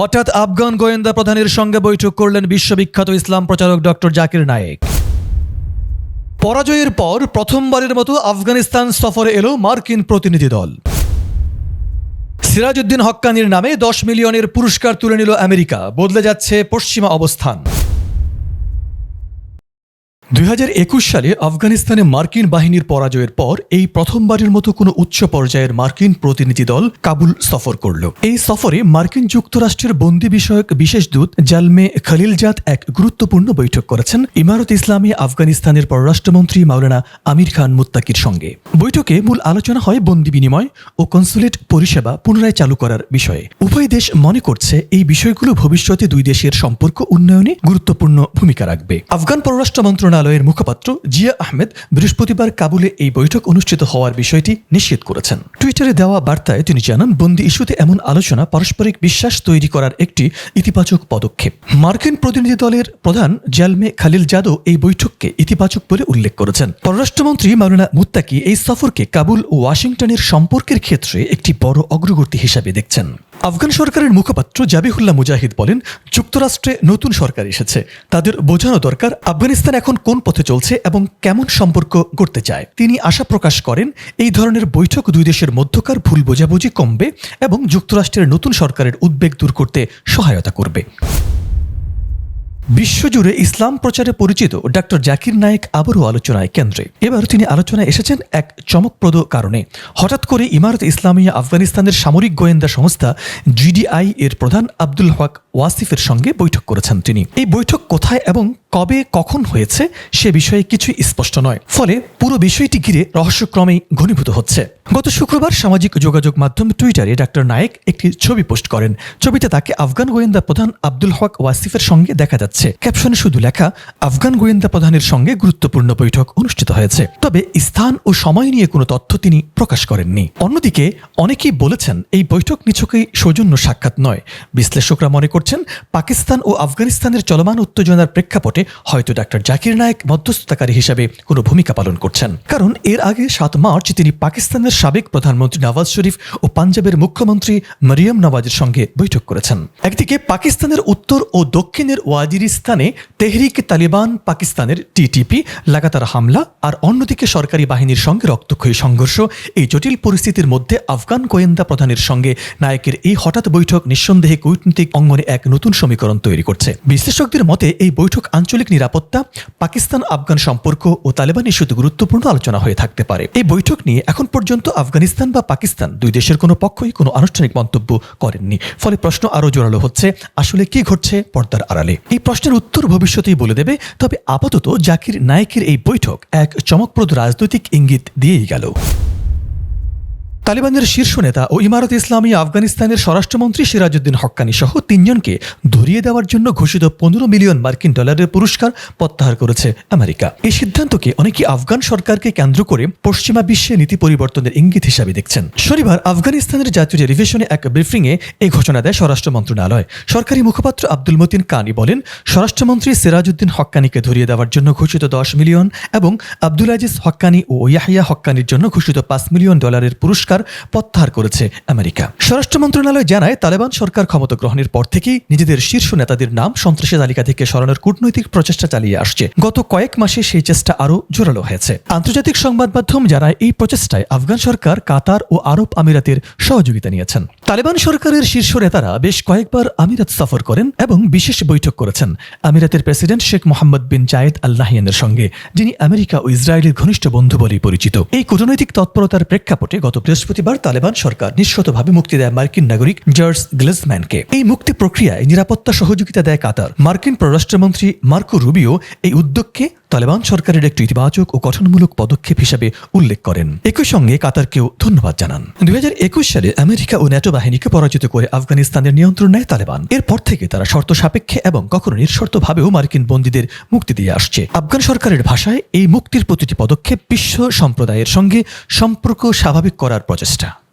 হঠাৎ আফগান গোয়েন্দা প্রধানের সঙ্গে বৈঠক করলেন বিশ্ববিখ্যাত ইসলাম প্রচারক ডক্টর জাকির নায়েক। পরাজয়ের পর প্রথমবারের মতো আফগানিস্তান সফরে এলো মার্কিন প্রতিনিধি দল। সিরাজউদ্দিন হক্কানির নামে দশ মিলিয়নের পুরস্কার তুলে নিল আমেরিকা। বদলে যাচ্ছে পশ্চিমা অবস্থান। দুই হাজার একুশ সালে আফগানিস্তানে মার্কিন বাহিনীর পরাজয়ের পর এই প্রথমবারের মতো কোনো উচ্চ পর্যায়ের মার্কিন প্রতিনিধি দল কাবুল সফর করল। এই সফরে মার্কিন যুক্তরাষ্ট্রের বন্দি বিষয়ক বিশেষ দূত জালমে খলিলজাত এক গুরুত্বপূর্ণ বৈঠক করেছেন ইমারত ইসলামী আফগানিস্তানের পররাষ্ট্রমন্ত্রী মাওলানা আমির খান মুত্তাকির সঙ্গে। বৈঠকে মূল আলোচনা হয় বন্দি বিনিময় ও কনসুলেট পরিষেবা পুনরায় চালু করার বিষয়ে। উভয় দেশ মনে করছে এই বিষয়গুলো ভবিষ্যতে দুই দেশের সম্পর্ক উন্নয়নে গুরুত্বপূর্ণ ভূমিকা রাখবে। আফগান পররাষ্ট্র মন্ত্রণালয়ের মুখপাত্র জিয়া আহমেদ বৃহস্পতিবার কাবুলে এই বৈঠক অনুষ্ঠিত হওয়ার বিষয়টি নিশ্চিত করেছেন। টুইটারে দেওয়া বার্তায় তিনি জানান, বন্দি ইস্যুতে এমন আলোচনা পারস্পরিক বিশ্বাস তৈরি করার একটি ইতিবাচক পদক্ষেপ। মার্কিন প্রতিনিধি দলের প্রধান জালমে খালিল যাদব এই বৈঠককে ইতিবাচক বলে উল্লেখ করেছেন। পররাষ্ট্রমন্ত্রী মাওলানা মুত্তাকি এই সফরকে কাবুল ও ওয়াশিংটনের সম্পর্কের ক্ষেত্রে একটি বড় অগ্রগতি হিসাবে দেখছেন। আফগান সরকারের মুখপাত্র জাবিহুল্লাহ মুজাহিদ বলেন, যুক্তরাষ্ট্রে নতুন সরকার এসেছে। তাদের বোঝানো দরকার আফগানিস্তান এখন কোন পথে চলছে এবং কেমন সম্পর্ক গড়তে চায়। তিনি আশা প্রকাশ করেন, এই ধরনের বৈঠক দুই দেশের মধ্যকার ভুল বোঝাবুঝি কমবে এবং যুক্তরাষ্ট্রের নতুন সরকারের উদ্বেগ দূর করতে সহায়তা করবে। বিশ্বজুড়ে ইসলাম প্রচারে পরিচিত ডক্টর জাকির নায়েক আবারও আলোচনায় কেন্দ্রে। এবার তিনি আলোচনায় এসেছেন এক চমকপ্রদ কারণে। হঠাৎ করে ইমারত ইসলামিয়া আফগানিস্তানের সামরিক গোয়েন্দা সংস্থা জিডিআই এর প্রধান আব্দুল হক ওয়াসিফের সঙ্গে বৈঠক করেছেন তিনি। এই বৈঠক কোথায় এবং কবে কখন হয়েছে সে বিষয়ে কিছুই স্পষ্ট নয়। ফলে পুরো বিষয়টি ঘিরে রহস্যক্রমেই ঘনীভূত হচ্ছে। গত শুক্রবার সামাজিক যোগাযোগ মাধ্যম টুইটারে ডাক্তার নায়েক একটি ছবি পোস্ট করেন। ছবিতে তাকে আফগান গোয়েন্দা প্রধান আব্দুল হক ওয়াসিফের সঙ্গে দেখা যাচ্ছে। ক্যাপশনে শুধু লেখা, আফগান গোয়েন্দা প্রধানের সঙ্গে গুরুত্বপূর্ণ বৈঠক অনুষ্ঠিত হয়েছে। তবে স্থান ও সময় নিয়ে কোনো তথ্য তিনি প্রকাশ করেননি। অন্যদিকে অনেকেই বলেছেন, এই বৈঠক নিছকেই সৌজন্য সাক্ষাৎ নয়। বিশ্লেষকরা মনে করছেন, পাকিস্তান ও আফগানিস্তানের চলমান উত্তেজনার প্রেক্ষাপটে হয়তো ডাক্তার জাকির নায়েক মধ্যস্থতাকারী হিসাবে কোনো ভূমিকা পালন করছেন। কারণ এর আগে সাত মার্চ তিনি পাকিস্তানের সাবেক প্রধানমন্ত্রী নওয়াজ শরীফ ও পাঞ্জাবের মুখ্যমন্ত্রী মরিয়ম নওয়াজের সঙ্গে বৈঠক করেছেন। একদিকে পাকিস্তানের উত্তর ও দক্ষিণের ওয়াজিরিস্তানে তেহরিক তালিবান পাকিস্তানের টিটিপি লাগাতার হামলা আর অন্যদিকে সরকারি বাহিনীর সঙ্গে রক্তক্ষয়ী সংঘর্ষ, এই জটিল পরিস্থিতির মধ্যে আফগান গোয়েন্দা প্রধানের সঙ্গে নায়কের এই হঠাৎ বৈঠক নিঃসন্দেহে কূটনৈতিক অঙ্গনে এক নতুন সমীকরণ তৈরি করছে। বিশ্লেষকদের মতে এই বৈঠক আঞ্চলিক নিরাপত্তা, পাকিস্তান আফগান সম্পর্ক ও তালেবান ইস্যুতে গুরুত্বপূর্ণ আলোচনা হয়ে থাকতে পারে। এই বৈঠক নিয়ে এখন পর্যন্ত আফগানিস্তান বা পাকিস্তান দুই দেশের কোনো পক্ষই কোনো আনুষ্ঠানিক মন্তব্য করেননি। ফলে প্রশ্ন আরও জোরালো হচ্ছে, আসলে কি ঘটছে পর্দার আড়ালে? এই প্রশ্নের উত্তর ভবিষ্যতেই বলে দেবে, তবে আপাতত জাকির নায়েকের এই বৈঠক এক চমকপ্রদ রাজনৈতিক ইঙ্গিত দিয়েই গেল। তালিবানের শীর্ষ নেতা ও ইমারত ইসলামী আফগানিস্তানের স্বরাষ্ট্রমন্ত্রী সিরাজউদ্দিন হক্কানি সহ তিনজনকে ধরিয়ে দেওয়ার জন্য ঘোষিত পনেরো মিলিয়ন মার্কিন ডলারের পুরস্কার প্রত্যাহার করেছে আমেরিকা। এই সিদ্ধান্তকে অনেকে আফগান সরকারকে কেন্দ্র করে পশ্চিমা বিশ্বে নীতি পরিবর্তনের ইঙ্গিত হিসাবে দেখছেন। শনিবার আফগানিস্তানের জাতীয় টেলিভিশনে এক ব্রিফিংয়ে এই ঘোষণা দেয় স্বরাষ্ট্র মন্ত্রণালয়। সরকারি মুখপাত্র আব্দুল মতিন কানি বলেন, স্বরাষ্ট্রমন্ত্রী সিরাজউদ্দিন হক্কানিকে ধরিয়ে দেওয়ার জন্য ঘোষিত দশ মিলিয়ন এবং আব্দুল আজিজ হক্কানি ও ইয়াহিয়া হক্কানির জন্য ঘোষিত পাঁচ মিলিয়ন ডলারের পুরস্কার প্রত্যাহার করেছে আমেরিকা। স্বরাষ্ট্র মন্ত্রণালয় জানায়, তালেবান সরকার ক্ষমতা গ্রহণের পর থেকেই নিজেদের শীর্ষ নেতাদের নাম সন্ত্রাসী তালিকা থেকে সরানোর কূটনৈতিক প্রচেষ্টা চালিয়ে আসছে। গত কয়েক মাসে সেই চেষ্টা আরও জোরালো হয়েছে। আন্তর্জাতিক সংবাদ মাধ্যম জানায়, এই প্রচেষ্টায় আফগান সরকার, কাতার ও আরব আমিরাতের সহযোগিতা নিয়েছেন। তালেবান সরকারের শীর্ষ নেতারা বেশ কয়েকবার আমিরাত সফর করেন এবং বিশেষ বৈঠক করেছেন। আমিরাতের president Sheikh Mohammed bin Zayed Al নাহিয়ানের সঙ্গে, যিনি আমেরিকা ও ইসরায়েলের ঘনিষ্ঠ বন্ধু বলেই পরিচিত। এই কূটনৈতিক তৎপরতার প্রেক্ষাপটে গত বৃহস্পতিবার তালেবান সরকার নিঃশতভাবে মুক্তি দেয় মার্কিন নাগরিক জর্জ গ্লেসম্যানকে। এই মুক্তি প্রক্রিয়ায় নিরাপত্তা সহযোগিতা দেয় কাতার। মার্কিন পররাষ্ট্রমন্ত্রী মার্কো রুবিও এই উদ্যোগকে তালেবান সরকারের একটি ইতিবাচক ও গঠনমূলক পদক্ষেপ হিসাবে উল্লেখ করেন। একই সঙ্গে কাতারকেও ধন্যবাদ জানান। দুই হাজার একুশ সালে আমেরিকা ও ন্যাটো বাহিনীকে পরাজিত করে আফগানিস্তানের নিয়ন্ত্রণ নেয় তালেবান। এরপর থেকে তারা শর্ত সাপেক্ষে এবং কখনো নিঃশর্তভাবেও মার্কিন বন্দীদের মুক্তি দিয়ে আসছে। আফগান সরকারের ভাষায় এই মুক্তির প্রতিটি পদক্ষেপ বিশ্ব সম্প্রদায়ের সঙ্গে সম্পর্ক স্বাভাবিক করার প্রচেষ্টা।